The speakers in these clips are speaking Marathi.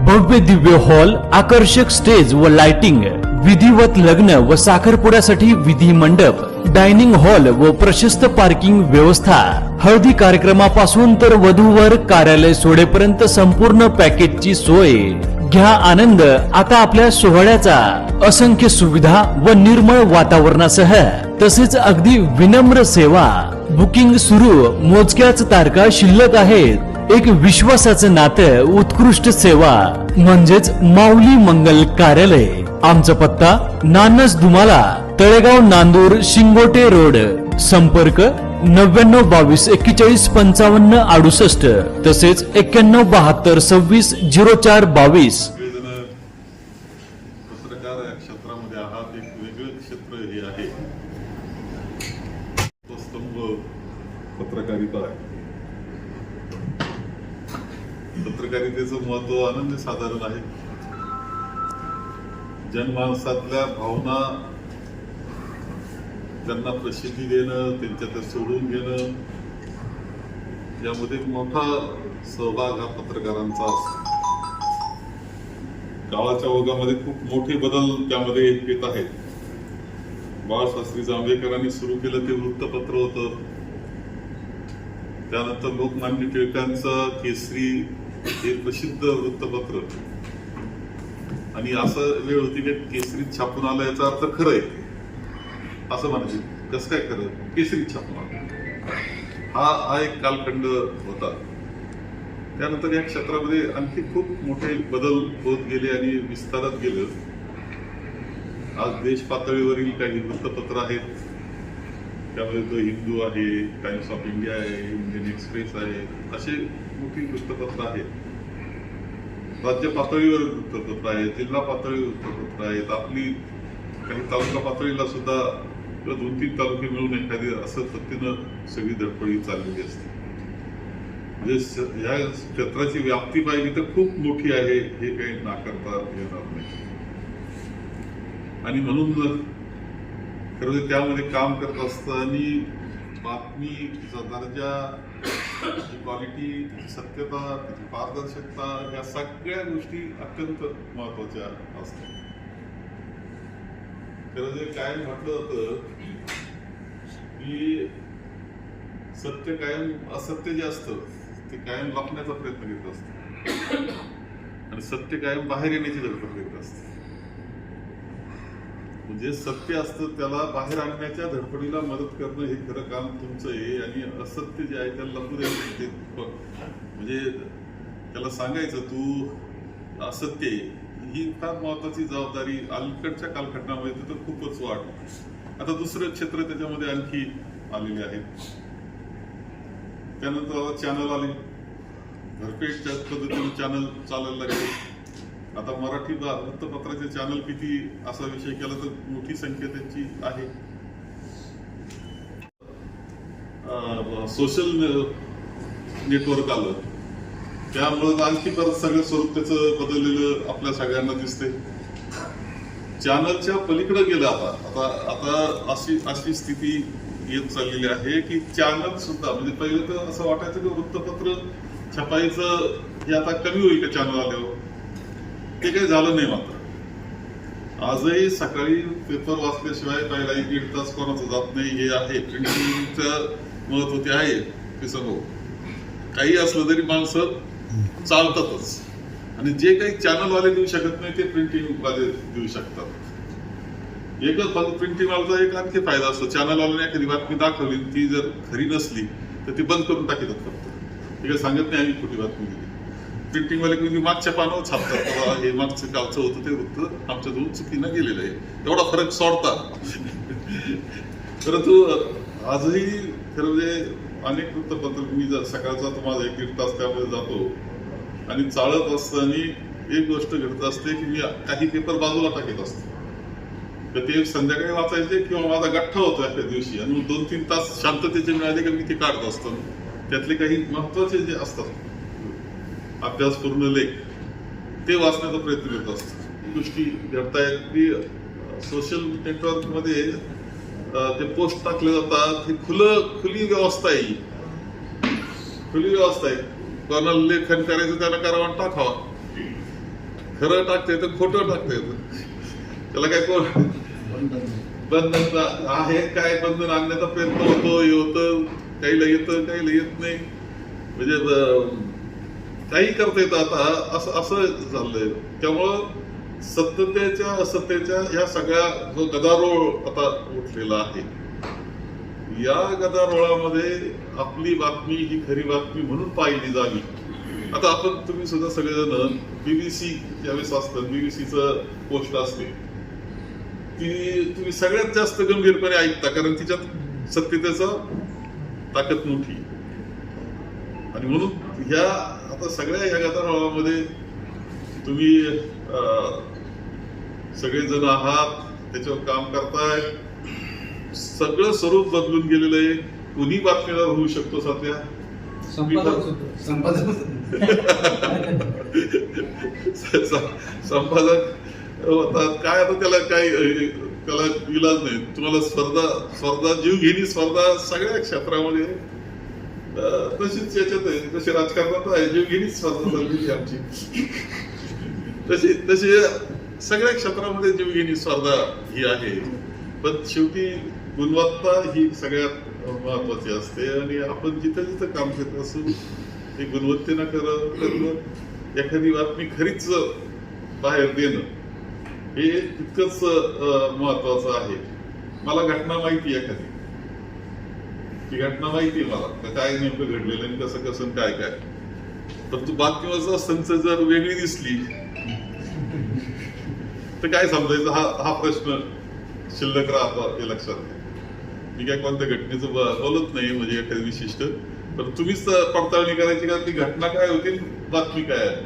भव्य दिव्य हॉल आकर्षक स्टेज व लाइटिंग विधिवत लग्न व साखरपुड्यासाठी विधी मंडप डायनिंग हॉल व प्रशस्त पार्किंग व्यवस्था. हळदी कार्यक्रमापासून तर वधूवर कार्यालय सोडेपर्यंत संपूर्ण पॅकेजची सोय. घ्या आनंद आता आपल्या सोहळ्याचा. असंख्य सुविधा व निर्मळ वातावरणासह तसेच अगदी विनम्र सेवा. बुकिंग सुरू मोजक्याच तारखा शिल्लक आहेत. एक विश्वासाचं नातं उत्कृष्ट सेवा. म्हणजेच माऊली मंगल कार्यालय. आमचा पत्ता नानस दुमाला तळेगाव नांदूर शिंगोटे रोड. संपर्क नव्याण्णव बावीस एक्केचाळीस पंचावन्न अडुसष्ट तसेच एक्क्याण्णव बहात्तर सव्वीस झिरो चार बावीस. पत्रकार या क्षेत्रामध्ये आहात एक वेगळं क्षेत्र हे आहे तो स्तंभ पत्रकारिता आहे पत्रकारितेचं महत्त्व अनन्य साधारण आहे. जनमानसातल्या भावना त्यांना प्रसिद्धी देणं त्यांच्या सोडून घेणं. यामध्ये मोठा सहभाग हा पत्रकारांचा असतो. काळाच्या ओघामध्ये खूप मोठे बदल त्यामध्ये येत आहेत. बाळशास्त्री जांभेकरांनी सुरू केलं ते वृत्तपत्र होतं. त्यानंतर लोकमान्य टिळकांचं केसरी हे प्रसिद्ध वृत्तपत्र. आणि असं वेळ होती की केसरीत छापून आलं याचा अर्थ खरं आहे. असं म्हणायचं कसं काय खरं केसरी छापून हा हा एक कालखंड होता. त्यानंतर या क्षेत्रामध्ये आणखी खूप मोठे बदल होत गेले आणि विस्तारत गेलं. आज देश पातळीवरील काही वृत्तपत्र आहेत. त्यामध्ये द हिंदू आहे टाइम्स ऑफ इंडिया आहे इंडियन एक्सप्रेस आहे असे मोठी वृत्तपत्र आहेत. राज्य पातळीवर वृत्तपत्र आहेत जिल्हा पातळीवर वृत्तपत्र आहेत. आपली काही तालुका पातळीला सुद्धा किंवा दोन तीन तालुके मिळून एखादी असं पद्धतीनं सगळी धडपडी चाललेली असते. म्हणजे या ह्या क्षेत्राची व्याप्ती पाहिली तर खूप मोठी आहे हे काही नाकारता येणार नाही. आणि म्हणून खरं तर त्यामध्ये काम करत असताना बातमीचा दर्जा क्वालिटी सत्यता पारदर्शकता या सगळ्या गोष्टी अत्यंत महत्त्वाच्या असतात. खरं जे कायम म्हटलं जात की सत्य कायम असत्य जे असतं ते कायम लपण्याचा प्रयत्न करत असत. आणि सत्य कायम बाहेर येण्याची धडपड करीत असते. म्हणजे सत्य असतं त्याला बाहेर आणण्याच्या धडपडीला मदत करणं हे खरं काम तुमचं आहे आणि असत्य जे आहे त्याला लपू द्यायचं म्हणजे ते म्हणजे त्याला सांगायचं तू असत्य आहे. ही फार महत्वाची जबाबदारी अलीकडच्या कालखंडामध्ये तर खूपच वाढ. आता दुसरं क्षेत्र त्याच्यामध्ये आणखी आलेले आहेत. त्यानंतर आता चॅनल आले. घरपेटच्या पद्धतीने चॅनल चालायला लागले. आता मराठी वृत्तपत्राचे चॅनल किती असा विषय केला तर मोठी संख्या त्यांची आहे. सोशल नेटवर्क आलं. त्यामुळं आणखी परत सगळं स्वरूप त्याचं बदललेलं आपल्या सगळ्यांना दिसते चॅनलच्या पलीकडे गेलं आता. आता आता अशी अशी स्थिती येत चाललेली आहे की चॅनल सुद्धा म्हणजे पहिले तर असं वाटायचं की वृत्तपत्र छपायचं हे आता कमी होईल का चॅनल आल्यावर? ते काही झालं नाही मात्र. आजही सकाळी पेपर वाचल्याशिवाय पहिला एक दीड तास कोणाचा जात नाही हे आहे. प्रिंटिंगचं महत्त्व ते आहे ते सर्व. काही असलं तरी माणसं चालतातच. आणि जे काही चॅनल वाले देऊ शकत नाही ते प्रिंटिंग वाले देऊ शकतात. एकच फक्त प्रिंटिंगवाल्याचा एक आणखी फायदा असतो. चॅनलवाल्याने एखादी बातमी दाखवली ती जर खरी नसली तर ती बंद करून टाकतात फक्त ते सांगत नाही आम्ही खोटी बातमी दिली. प्रिंटिंग वाले मागच्या पानावर छापतात. हे मागचं कालचं होतं ते वृत्त आमच्या दोन चुकीनं गेलेलं आहे. एवढा फरक सोडतात. परंतु आजही खरं म्हणजे अनेक वृत्तपत्र मी जर सकाळचा तर माझा एक दीड तास त्यामध्ये जातो. आणि चालत असताना एक गोष्ट घडत असते की मी काही पेपर बाजूला टाकत असतो. तर ते संध्याकाळी वाचायचे किंवा माझा गठ्ठा होतो एखाद्या दिवशी आणि मग दोन तीन तास शांततेचे मिळाले की मी ते काढत असतो. त्यातले काही महत्त्वाचे जे असतात अभ्यासपूर्ण लेख ते वाचण्याचा प्रयत्न करत असतो. गोष्टी घडतायत. की सोशल नेटवर्क ते पोस्ट टाकले जातात. हे खुलं खुली व्यवस्था आहे खुली व्यवस्था आहे. कोणाला लेखन करायचं त्याला करावा टाकावा. खरं टाकता येतं खोटं टाकता येतं. त्याला काय कोण बंधन आहे काय बंधन? आणण्याचा प्रयत्न होतो हे होतं. काहीला येतं काहीला येत नाही. म्हणजे काही करता येतं आता. असं असं चाललंय त्यामुळं सत्यतेच्या असत्यतेच्या या सगळ्या जो गदारोळ आता उठलेला आहे या गदारोळामध्ये आपली बातमी ही खरी बातमी म्हणून पाहिली जावी. आता आपण तुम्ही सुद्धा सगळेजण बीबीसी ज्यावेळेस असतं बीबीसीचं पोस्ट असते. ती तुम्ही सगळ्यात जास्त गंभीरपणे ऐकता कारण तिच्यात सत्यतेचा ताकद मोठी. आणि म्हणून ह्या आता सगळ्या ह्या गदारोळामध्ये तुम्ही अं, सगळेजण आहात त्याच्यावर काम करताय. सगळं स्वरूप बदलून गेलेलं आहे. कुणी बातमीदार होऊ शकतो सध्या? संपादक होतात. काय आता त्याला काय त्याला इलाज नाही. तुम्हाला स्पर्धा स्पर्धा जीव घेणी स्पर्धा सगळ्या क्षेत्रामध्ये तशीच याच्यात आहे. जशी राजकारणात आहे. जीव घेणी स्पर्धा आहे आमची. तशी तशी सगळ्या क्षेत्रामध्ये जीवघेणी स्पर्धा ही आहे. पण शेवटी गुणवत्ता ही सगळ्यात महत्वाची असते आणि आपण जिथं जिथं काम करत असू ते गुणवत्तेनं कर करणं एखादी बातमी खरीच बाहेर देणं हे तितकंच महत्वाचं आहे. मला घटना माहिती एखादी. ती घटना माहिती आहे मला. काय नेमकं घडलेलं आणि कसं कसं काय काय तर तू बातमीवरचा संच जर वेगळी दिसली तर काय समजायचं? हा हा प्रश्न शिल्लक राहतो हे लक्षात. घ्या मी काय कोणत्या घटनेचं बोलत नाही म्हणजे एखादी विशिष्ट. पण तुम्हीच पडताळणी करायची का ती घटना काय होती बातमी काय आहे?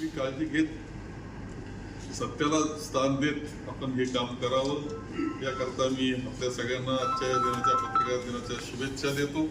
मी काळजी घेत सत्याला स्थान देत आपण हे काम करावं. याकरता मी आपल्या सगळ्यांना आजच्या दिनाच्या पत्रकार दिनाच्या शुभेच्छा देतो.